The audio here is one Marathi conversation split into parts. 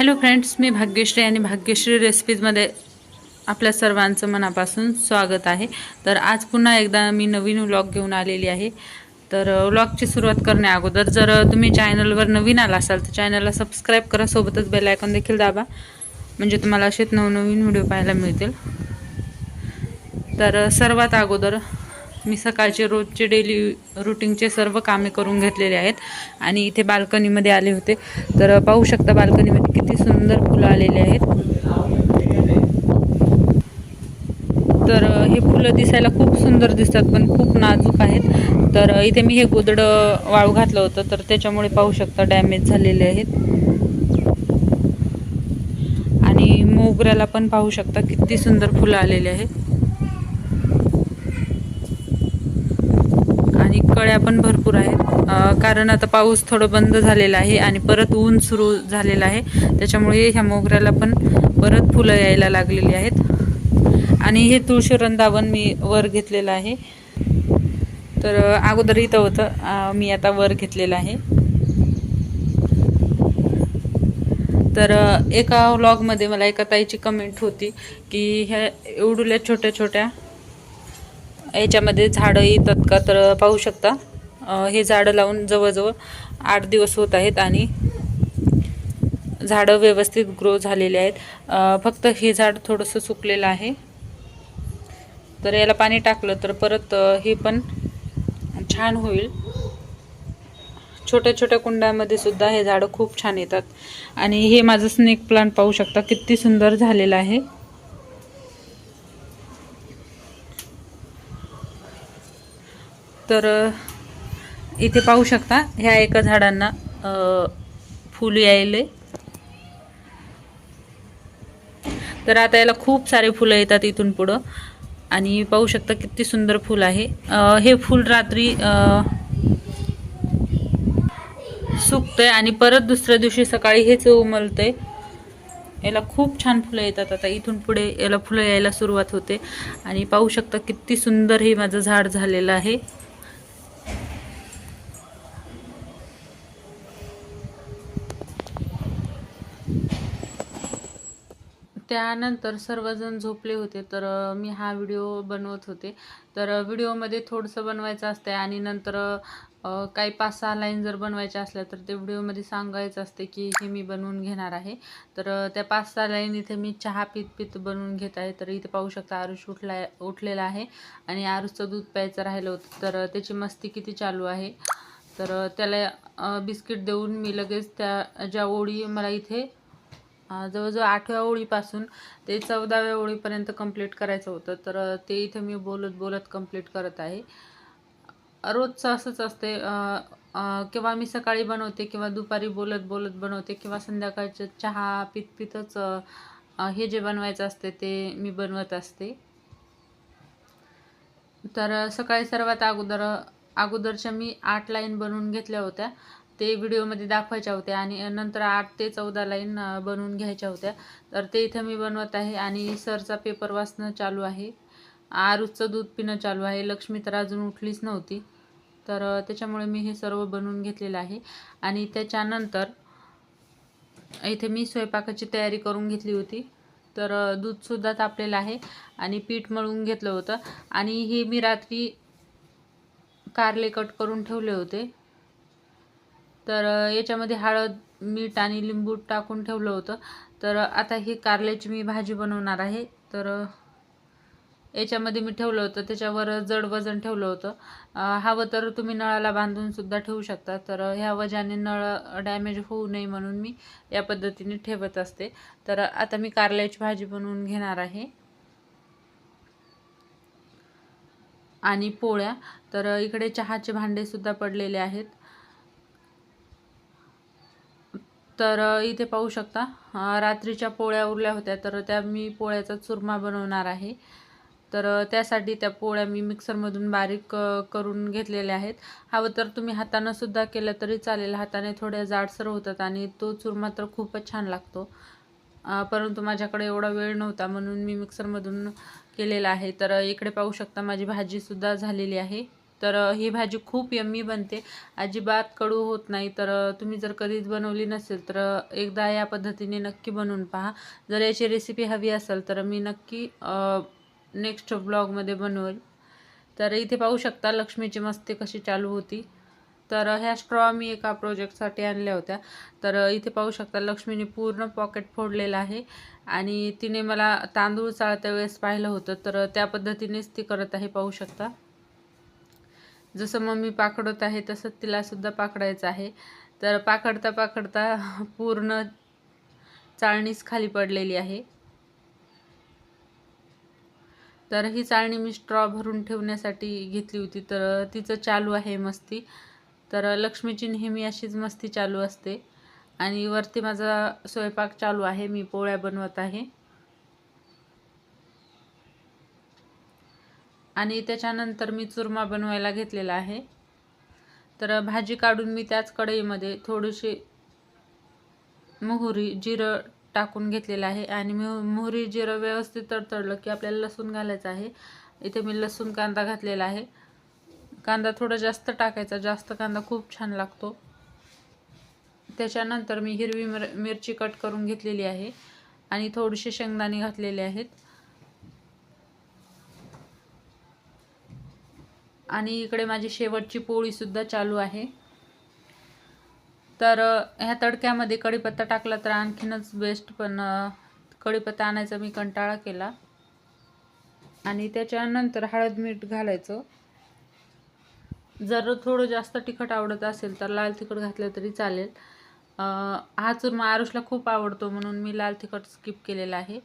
हॅलो फ्रेंड्स मी भाग्यश्री आणि भाग्यश्री रेसिपीजमध्ये आपल्या सर्वांचं मनापासून स्वागत आहे. तर आज पुन्हा एकदा मी नवीन व्लॉग घेऊन आलेली आहे. तर व्लॉगची सुरुवात करण्या अगोदर जर तुम्ही चॅनलवर नवीन आला असाल तर चॅनलला सबस्क्राईब करा सोबतच बेल आयकॉन देखील दाबा. म्हणजे तुम्हाला असेच नवनवीन व्हिडिओ पाहायला मिळतील. तर सर्वात अगोदर मी सकाळचे रोजचे डेली रुटीनचे सर्व कामे करून घेतलेले आहेत. आणि इथे बाल्कनीमध्ये आले होते. तर पाहू शकता बाल्कनीमध्ये किती सुंदर फुलं आलेली आहेत. तर हे फुलं दिसायला खूप सुंदर दिसतात पण खूप नाजूक आहेत. तर इथे मी हे गोदडं वाळू घातलं होतं. तर त्याच्यामुळे पाहू शकता डॅमेज झालेले आहेत. आणि मोगऱ्याला पण पाहू शकता किती सुंदर फुलं आलेले आहेत. आणि कळ्या पण भरपूर आहेत. कारण आता पाऊस थोडं बंद झालेला आहे आणि परत ऊन सुरू झालेलं आहे. त्याच्यामुळे ह्या मोगऱ्याला पण परत फुलं यायला लागलेली आहेत. आणि हे तुळशी वृंदावन मी वर घेतलेलं आहे. तर अगोदर इथं होतं. मी आता वर घेतलेलं आहे. तर एका व्लॉगमध्ये मला एका ताईची कमेंट होती की ह्या एवढुल्या छोट्या छोट्या याच्यामध्ये झाडं येतात का तर पाहू शकता. हे झाडं लावून जवळजवळ आठ दिवस होत आहेत आणि झाडं व्यवस्थित ग्रो झालेले आहेत. फक्त हे झाड थोडंसं सुकलेलं आहे. तर याला पाणी टाकलं तर परत हे पण छान होईल. छोट्या छोट्या कुंड्यामध्ये सुद्धा हे झाडं खूप छान येतात. आणि हे माझं स्नेक प्लांट पाहू शकता किती सुंदर झालेलं आहे. तर इथे पाहू शकता ह्या एका झाडांना अ, फुल यायले. तर आता याला खूप सारे फुलं येतात इथून पुढं. आणि पाहू शकता किती सुंदर फुल आहे. हे फुल रात्री सुकतंय आणि परत दुसऱ्या दिवशी सकाळी हेच उमलतंय. याला खूप छान फुलं येतात आता. इथून पुढे याला फुलं यायला सुरुवात होते. आणि पाहू शकता किती सुंदर हे माझं झाड झालेलं आहे. त्यानंतर सर्वजण झोपले होते तर मी हा व्हिडिओ बनवत होते. तर व्हिडिओमध्ये थोडंसं बनवायचं असतं आणि नंतर काही पाच सहा लाईन जर बनवायच्या असल्या तर ते व्हिडिओमध्ये सांगायचं असते की हे मी बनवून घेणार आहे. तर त्या पाच सहा लाईन इथे मी चहा पित पित बनवून घेत आहे. तर इथे पाहू शकता आरुष उठला उठलेला आहे आणि आरुषचं दूध प्यायचं राहिलं होतं. तर त्याची मस्ती किती चालू आहे? तर त्याला बिस्किट देऊन मी लगेच त्या ज्या ओळी मला इथे जवळजवळ आठव्या ओळीपासून ते चौदाव्या ओळीपर्यंत कंप्लीट करायचं होतं. तर ते इथे मी बोलत बोलत कंप्लीट करत आहे. रोजचं असंच असते. किंवा मी सकाळी बनवते किंवा दुपारी बोलत बोलत बनवते किंवा संध्याकाळचं चहा पित पितच हे जे बनवायचं असते ते मी बनवत असते. तर सकाळी सर्वात अगोदर अगोदरच्या मी आठ लाईन बनवून घेतल्या होत्या. ते व्हिडिओमध्ये दाखवायच्या होत्या आणि नंतर आठ ते चौदा लाईन बनवून घ्यायच्या होत्या. तर ते इथं मी बनवत आहे आणि सरचा पेपर वाचणं चालू आहे. आरूचं दूध पिणं चालू आहे. लक्ष्मी तर अजून उठलीच नव्हती. तर त्याच्यामुळे मी हे सर्व बनवून घेतलेलं आहे. आणि त्याच्यानंतर इथे मी स्वयंपाकाची तयारी करून घेतली होती. तर दूधसुद्धा तापलेलं आहे आणि पीठ मळून घेतलं होतं. आणि हे मी रात्री कारले कट करून ठेवले होते. तर याच्यामध्ये हळद मीठ आणि लिंबू टाकून ठेवलं होतं. तर आता ही कारल्याची मी भाजी बनवणार आहे. तर याच्यामध्ये मी ठेवलं होतं. त्याच्यावर जड वजन ठेवलं होतं. हवं तर तुम्ही नळाला बांधूनसुद्धा ठेवू शकता. तर ह्या वजाने नळ डॅमेज होऊ नये म्हणून मी या पद्धतीने ठेवत असते. तर आता मी कारल्याची भाजी बनवून घेणार आहे. आणि पोळ्या. तर इकडे चहाचे भांडेसुद्धा पडलेले आहेत. तर इथे पाहू शकता. रात्रीच्या पोळ्या उरल्या होत्या तर त्या मी पोळ्याचा चुरमा बनवणार आहे. तर त्यासाठी त्या पोळ्या मी मिक्सरमधून बारीक करून घेतलेल्या आहेत. हवं तर तुम्ही हातानंसुद्धा केलं तरी चालेल. हाताने थोड्या जाडसर होतात आणि तो चुरमा तर खूपच छान लागतो. परंतु माझ्याकडे एवढा वेळ नव्हता म्हणून मी मिक्सरमधून केलेला आहे. तर इकडे पाहू शकता माझी भाजीसुद्धा झालेली आहे. तर ही भाजी खूप यम्मी बनते. अजिबात कडू होत नाही. तर तुम्ही जर कधीच बनवली नसेल तर एकदा या पद्धतीने नक्की बनवून पहा. जर याची रेसिपी हवी असेल तर मी नक्की नेक्स्ट ब्लॉगमध्ये बनवेल. तर इथे पाहू शकता लक्ष्मीची मस्ती कशी चालू होती. तर ह्या स्ट्रॉ मी एका प्रोजेक्टसाठी आणल्या होत्या. तर इथे पाहू शकता लक्ष्मीने पूर्ण पॉकेट फोडलेलं आहे. आणि तिने मला तांदूळ चाळत्या वेळेस पाहिलं होतं. तर त्या पद्धतीनेच ती करत आहे पाहू शकता. जसं मम्मी पाकडत आहे तसंच तिलासुद्धा पाकडायचं आहे. तर पाकडता पाकडता पूर्ण चाळणीच खाली पडलेली आहे. तर ही चाळणी मी स्ट्रॉ भरून ठेवण्यासाठी घेतली होती. तर तिचं चालू आहे मस्ती. तर लक्ष्मीची नेहमी अशीच मस्ती चालू असते. आणि वरती माझा स्वयंपाक चालू आहे. मी पोळ्या बनवत आहे. आणि त्याच्यानंतर मी चुरमा बनवायला घेतलेला आहे. तर भाजी काढून मी त्याच कढईमध्ये थोडीशी मोहरी जिरं टाकून घेतलेलं आहे. आणि मी मोहरी जिरं व्यवस्थित तडतडलं की आपल्याला लसूण घालायचं आहे. इथे मी लसूण कांदा घातलेला आहे. कांदा थोडा जास्त टाकायचा जास्त कांदा खूप छान लागतो. त्याच्यानंतर मी हिरवी मिर मिरची कट करून घेतलेली आहे. आणि थोडीशी शेंगदाणे घातलेले आहेत. आणि इकडे माझी शेवटची पोळीसुद्धा चालू आहे. तर ह्या तडक्यामध्ये कढीपत्ता टाकला तर आणखीनच बेस्ट पण कढीपत्ता आणायचा मी कंटाळा केला. आणि त्याच्यानंतर हळद मीठ घालायचं. जर थोडं जास्त तिखट आवडत असेल तर लाल तिखट घातलं तरी चालेल. हा चुरमा आरुषला खूप आवडतो म्हणून मी लाल तिखट स्किप केलेला आहे.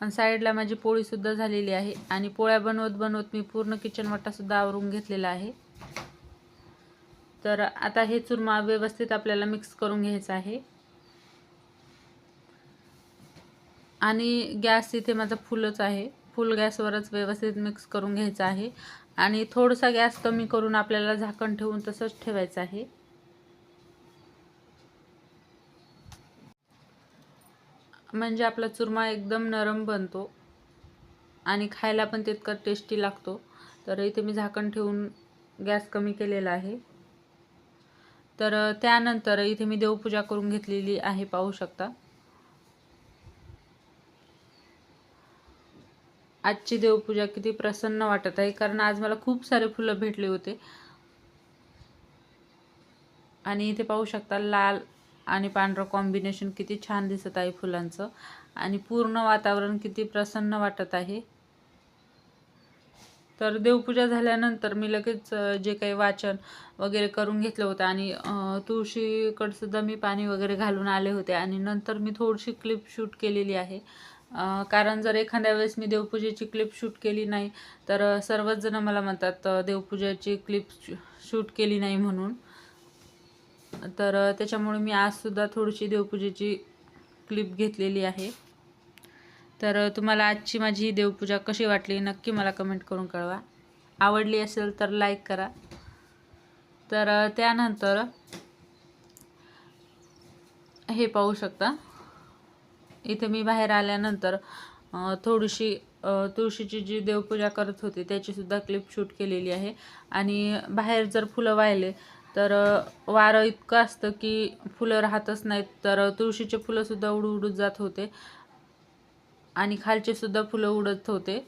आणि साईडला माझी पोळीसुद्धा झालेली आहे. आणि पोळ्या बनवत बनवत मी पूर्ण किचन वाटासुद्धा आवरून घेतलेला आहे. तर आता हे चुरमा व्यवस्थित आपल्याला मिक्स करून घ्यायचं आहे. आणि गॅस इथे माझा फुलच आहे. फुल गॅसवरच व्यवस्थित मिक्स करून घ्यायचं आहे. आणि थोडासा गॅस कमी करून आपल्याला झाकण ठेवून तसंच ठेवायचं आहे. म्हणजे आपला चुरमा एकदम नरम बनतो. आणि खायला पण तितका टेस्टी लागतो. तर इथे मी झाकण ठेवून गॅस कमी केलेला आहे. तर त्यानंतर इथे मी देवपूजा करून घेतलेली आहे पाहू शकता. आजची देवपूजा किती प्रसन्न वाटत आहे कारण आज मला खूप सारे फुलं भेटले होते. आणि इथे पाहू शकता लाल आणि पांढरं कॉम्बिनेशन किती छान दिसत आहे फुलांचं. आणि पूर्ण वातावरण किती प्रसन्न वाटत आहे. तर देवपूजा झाल्यानंतर मी लगेच जे काही वाचन वगैरे करून घेतलं होतं आणि तुळशीकडसुद्धा मी पाणी वगैरे घालून आले होते आणि नंतर मी थोडीशी क्लिप शूट केलेली आहे. कारण जर एखाद्या वेळेस मी देवपूजेची क्लिप शूट केली नाही तर सर्वच जण मला म्हणतात देवपूजेची क्लिप शूट केली नाही म्हणून. तर त्याच्यामुळे मी आजसुद्धा थोडीशी देवपूजेची क्लिप घेतलेली आहे. तर तुम्हाला आजची माझी ही देवपूजा कशी वाटली नक्की मला कमेंट करून कळवा. आवडली असेल तर लाईक करा. तर त्यानंतर हे पाहू शकता. इथे मी बाहेर आल्यानंतर थोडीशी तुळशीची जी देवपूजा करत होती त्याचीसुद्धा क्लिप शूट केलेली आहे. आणि बाहेर जर फुलं वाहिले तर वारं इतकं असतं की फुलं राहतच नाहीत. तर तुळशीचे फुलंसुद्धा उडू उडून जात होते. आणि खालचेसुद्धा फुलं उडत होते.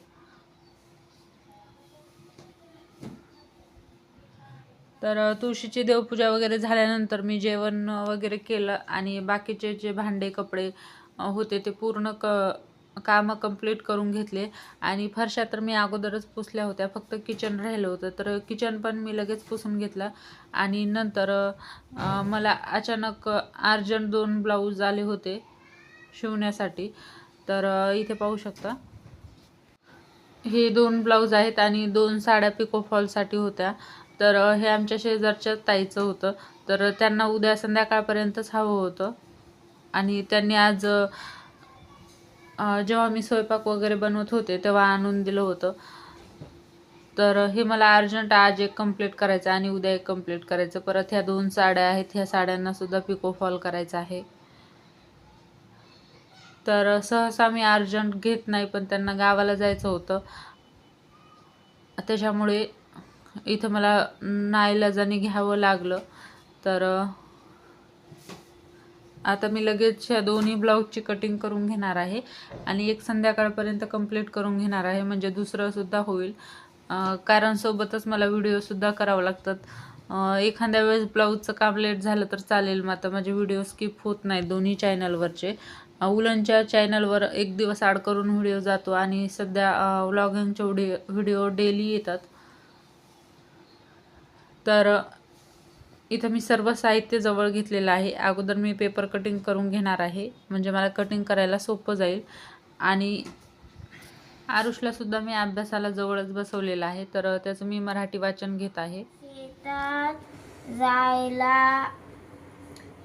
तर तुळशीची देवपूजा वगैरे झाल्यानंतर मी जेवण वगैरे केलं. आणि बाकीचे जे भांडे कपडे होते ते पूर्ण क कामं कंप्लीट करून घेतले. आणि फरशा तर मी अगोदरच पुसल्या होत्या. फक्त किचन राहिलं होतं. तर किचन पण मी लगेच पुसून घेतलं. आणि नंतर मला अचानक अर्जंट दोन ब्लाऊज आले होते शिवण्यासाठी. तर इथे पाहू शकता. हे दोन ब्लाऊज आहेत आणि दोन साड्या पिको फॉलसाठी होत्या. तर हे आमच्या शेजारच्या ताईचं होतं. तर त्यांना उद्या संध्याकाळपर्यंतच हवं होतं. आणि त्यांनी आज जेव्हा मी स्वयंपाक वगैरे बनवत होते तेव्हा आणून दिलं होतं. तर हे मला अर्जंट आज एक कंप्लीट करायचं आणि उद्या एक कंप्लीट करायचं परत ह्या दोन साड्या आहेत ह्या साड्यांनासुद्धा पिको फॉल करायचं आहे. तर सहसा मी अर्जंट घेत नाही पण त्यांना गावाला जायचं होतं. त्याच्यामुळे इथं मला नाईलाजाने घ्यावं लागलं. तर आता मी लगेच ह्या दोन्ही ब्लाऊजची कटिंग करून घेणार आहे. आणि एक संध्याकाळपर्यंत कंप्लीट करून घेणार आहे म्हणजे दुसरंसुद्धा होईल. कारण सोबतच मला व्हिडिओसुद्धा करावं लागतात. एखाद्या वेळेस ब्लाऊजचं काम लेट झालं तर चालेल मग आता माझे व्हिडिओ स्किप होत नाहीत दोन्ही चॅनलवरचे उलनच्या चॅनलवर एक दिवस आड करून व्हिडिओ जातो आणि सध्या व्लॉगिंगचे व्हिडिओ व्हिडिओ डेली येतात. तर इथं मी सर्व साहित्य जवळ घेतलेलं आहे. अगोदर मी पेपर कटिंग करून घेणार आहे. म्हणजे मला कटिंग करायला सोपं जाईल. आणि आरुषला सुद्धा मी अभ्यासाला जवळच बसवलेलं आहे. तर त्याचं मी मराठी वाचन घेत आहे. जायला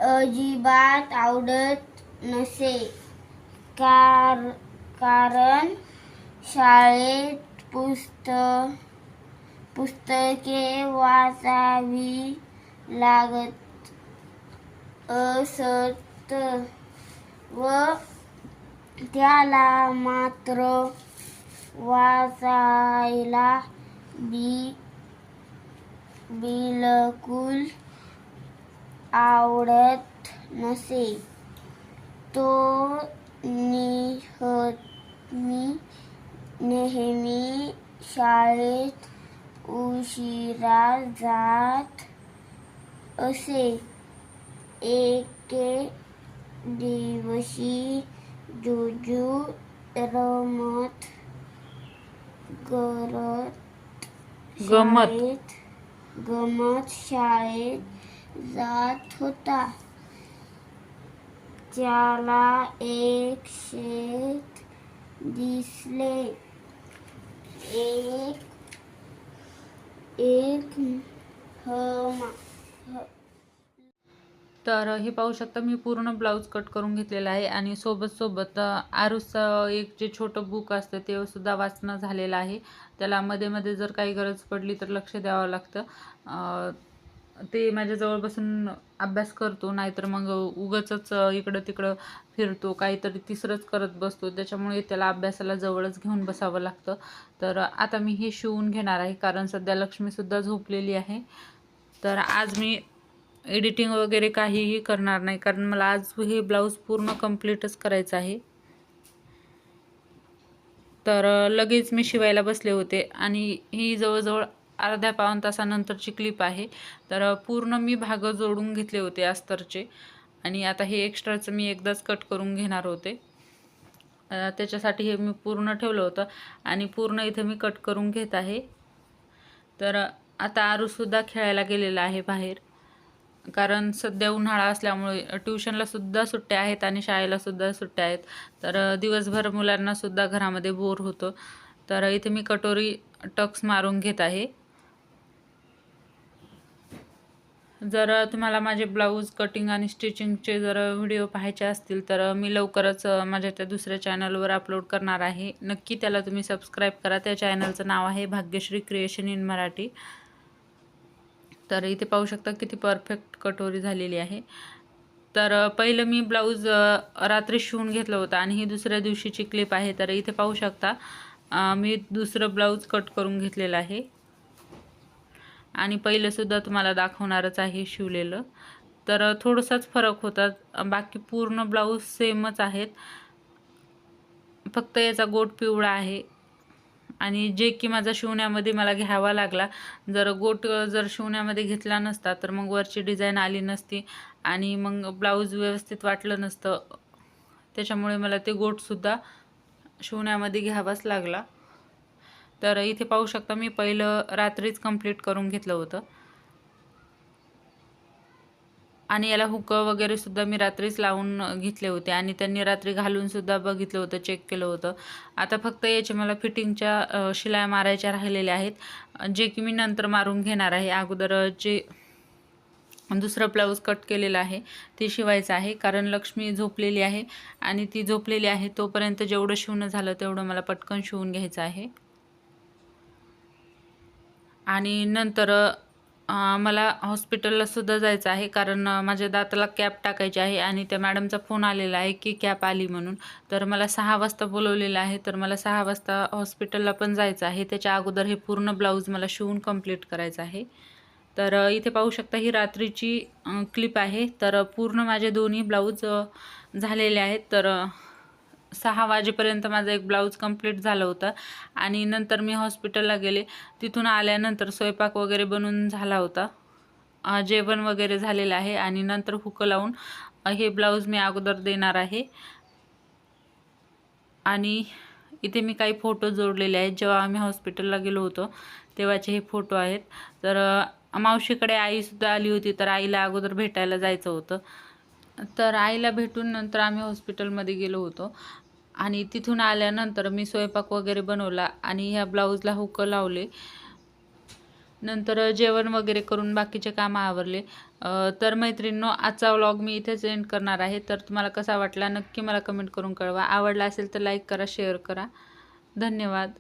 अजिबात आवडत नसे. कार कारण शाळेत पुस्त पुस्तके वाचावी. लागत असत व त्याला मात्र वाचायला बी बिलकुल आवडत नसे. तो निहमी नेहमी शाळेत उशिरा जात असे एके दिवशी जुजू रमत गरत गमत. गमत शाळेत जात होता त्याला एक शेत दिसले एक एक हमा तर हे पाहू शकता मी पूर्ण ब्लाऊज कट करून घेतलेला आहे आणि सोबत सोबत अ, एक जे छोटं बुक असतं ते सुद्धा वाचणं झालेलं आहे. त्याला मध्ये मध्ये जर काही गरज पडली तर लक्ष द्यावं लागतं. ते माझ्याजवळ बसून अभ्यास करतो नाहीतर मग उगचच इकडं तिकडं फिरतो काहीतरी तिसरंच करत बसतो. त्याच्यामुळे त्याला अभ्यासाला जवळच घेऊन बसावं लागतं. तर आता मी हे शिवून घेणार आहे कारण सध्या लक्ष्मीसुद्धा झोपलेली आहे. तर आज मी एडिटिंग वगैरे काहीही करणार नाही कारण मला आज हे ब्लाऊज पूर्ण कम्प्लीटच करायचं आहे. तर लगेच मी शिवायला बसले होते आणि ही जवळजवळ अर्ध्या पाऊण तासानंतरची क्लिप आहे. तर पूर्ण मी भाग जोडून घेतले होते अस्तरचे आणि आता हे एक्स्ट्राचं मी एकदाच कट करून घेणार होते. त्याच्यासाठी हे मी पूर्ण ठेवलं होतं आणि पूर्ण इथं मी कट करून घेत आहे. तर आता आरूसुद्धा खेळायला गेलेला आहे बाहेर. कारण सध्या उन्हाळा असल्यामुळे ट्युशनलासुद्धा सुट्ट्या आहेत आणि शाळेलासुद्धा सुट्ट्या आहेत. तर दिवसभर मुलांनासुद्धा घरामध्ये बोर होतं. तर इथे मी कटोरी टक्स मारून घेत आहे. जर तुम्हाला माझे ब्लाऊज कटिंग आणि स्टिचिंगचे जर व्हिडिओ पाहायचे असतील तर मी लवकरच माझ्या त्या दुसऱ्या चॅनलवर अपलोड करणार आहे. नक्की त्याला तुम्ही सबस्क्राईब करा. त्या चॅनलचं नाव आहे भाग्यश्री क्रिएशन इन मराठी. तर इथे पाहू शकता किती परफेक्ट कटोरी झालेली आहे. तर पहिलं मी ब्लाऊज रात्री शिवून घेतलं होतं आणि ही दुसऱ्या दिवशीची क्लिप आहे. तर इथे पाहू शकता मी दुसरं ब्लाऊज कट करून घेतलेलं आहे. आणि पहिलंसुद्धा तुम्हाला दाखवणारच आहे शिवलेलं. तर थोडंसाच थोडासाच फरक होता. बाकी पूर्ण ब्लाऊज सेमच आहेत. फक्त याचा गोट पिवळा आहे. आणि जे की माझा शिवण्यामध्ये मला घ्यावा लागला. जर गोट जर शिवण्यामध्ये घेतला नसता तर मग वरची डिझाईन आली नसती आणि मग ब्लाऊज व्यवस्थित वाटलं नसतं. त्याच्यामुळे मला ते गोटसुद्धा शिवण्यामध्ये घ्यावाच लागला. तर इथे पाहू शकता मी पहिलं रात्रीच कंप्लीट करून घेतलं होतं. आणि याला हुक वगैरे सुद्धा मी रात्रीच लावून घेतले होते. आणि त्यांनी रात्री घालून सुद्धा बघितलं होतं चेक केलं होतं. आता फक्त याचे मला फिटिंगच्या शिलाया मारायच्या राहिलेल्या आहेत. जे की मी नंतर मारून घेणार आहे. अगोदर जे दुसरं ब्लाऊज कट केलेलं आहे ते शिवायचं आहे. कारण लक्ष्मी झोपलेली आहे. आणि ती झोपलेली आहे तोपर्यंत जेवढं शिवणं झालं तेवढं मला पटकन शिवून घ्यायचं आहे. आणि नंतर मला हॉस्पिटलला सुद्धा जायचं आहे. कारण माझ्या दाताला कॅप टाकायची आहे आणि त्या मॅडमचा फोन आलेला आहे की कॅप आली म्हणून. तर मला सहा वाजता बोलवलेलं आहे. तर मला सहा वाजता हॉस्पिटलला पण जायचं आहे. त्याच्या अगोदर हे पूर्ण ब्लाऊज मला शिवून कंप्लीट करायचं आहे. तर इथे पाहू शकता ही रात्रीची क्लिप आहे. तर पूर्ण माझे दोन्ही ब्लाऊज झालेले आहेत. तर सहा वाजेपर्यंत माझा एक ब्लाऊज कंप्लीट झालं होतं. आणि नंतर मी हॉस्पिटलला गेले. तिथून आल्यानंतर स्वयंपाक वगैरे बनून झाला होता. जेवण वगैरे झालेलं आहे. आणि नंतर हुकं लावून हे ब्लाऊज मी अगोदर देणार आहे. आणि इथे मी काही फोटो जोडलेले आहेत. जेव्हा आम्ही हॉस्पिटलला गेलो होतो तेव्हाचे हे फोटो आहेत. तर मावशीकडे आईसुद्धा आली होती. तर आईला अगोदर भेटायला जायचं होतं. तर आईला भेटून नंतर आम्ही हॉस्पिटलमध्ये गेलो होतो. आणि तिथून आल्यानंतर मी स्वयंपाक वगैरे बनवला आणि ह्या ब्लाऊजला हुकं लावले. नंतर जेवण वगैरे करून बाकीचे कामं आवरले. तर मैत्रिणींनो आजचा व्लॉग मी इथेच एंड करणार आहे. तर तुम्हाला कसा वाटला नक्की मला कमेंट करून कळवा. आवडला असेल तर लाईक करा शेअर करा. धन्यवाद.